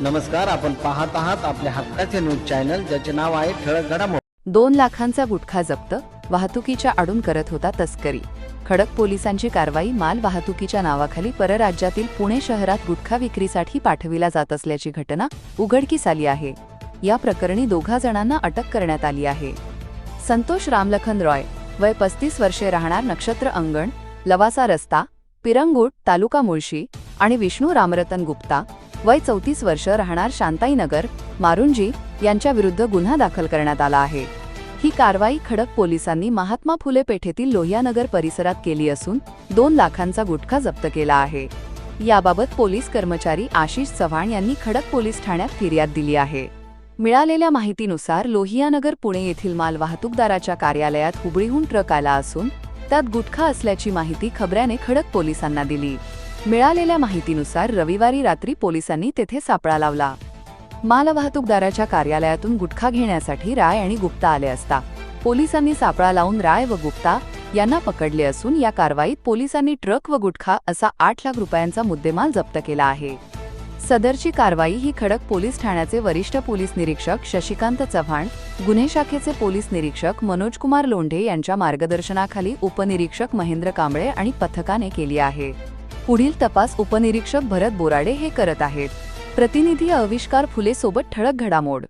नमस्कार आपण पाहत आहात आपल्या हक्काचे न्यूज चॅनल ज्याचे नाव आहे ठळक दोन लाखांचा गुटखा जप्त वाहतुकीच्या आडून करत होता तस्करी. खडक पोलिसांची कारवाई माल वाहतुकीच्या नावाखाली परराज्यातील पुणे शहरात गुटखा विक्रीसाठी पाठविला जात असल्याची घटना उघडकीस आली आहे. या प्रकरणी दोघा जणांना अटक करण्यात आली आहे. संतोष रामलखन रॉय वय पस्तीस वर्षे राहणार नक्षत्र अंगण लवासा रस्ता पिरंगुट तालुका मुळशी आणि विष्णू रामरतन गुप्ता वय चौतीस वर्ष राहणार शांताईनगर मारुंजी यांच्या विरुद्ध गुन्हा दाखल करण्यात आला आहे. ही कारवाई खडक पोलिसांनी महात्मा फुले पेठेतील लोहियानगर परिसरात केली असून दोन लाखांचा गुटखा जप्त केला आहे. याबाबत पोलीस कर्मचारी आशिष चव्हाण यांनी खडक पोलीस ठाण्यात फिर्याद दिली आहे. मिळालेल्या माहितीनुसार लोहियानगर पुणे येथील माल वाहतूकदाराच्या कार्यालयात हुबळीहून ट्रक आला असून त्यात गुटखा असल्याची माहिती खबऱ्याने खडक पोलिसांना दिली. मिळालेल्या माहितीनुसार रविवारी रात्री पोलिसांनी तेथे सापळा लावला. मालवाहतूकदाराच्या कार्यालयातून गुटखा घेण्यासाठी राय आणि गुप्ता आले असता पोलिसांनी सापळा लावून राय व गुप्ता यांना पकडले असून या कारवाईत पोलिसांनी ट्रक व गुटखा असा आठ लाख रुपयांचा मुद्देमाल जप्त केला आहे. सदरची कारवाई ही खडक पोलीस ठाण्याचे वरिष्ठ पोलीस निरीक्षक शशिकांत चव्हाण गुन्हे शाखेचे पोलीस निरीक्षक मनोजकुमार लोंढे यांच्या मार्गदर्शनाखाली उपनिरीक्षक महेंद्र कांबळे आणि पथकाने केली आहे. पुढील तपास उपनिरीक्षक भरत बोराडे हे करत आहेत. प्रतिनिधी आविष्कार फुले सोबत ठळक घडामोड.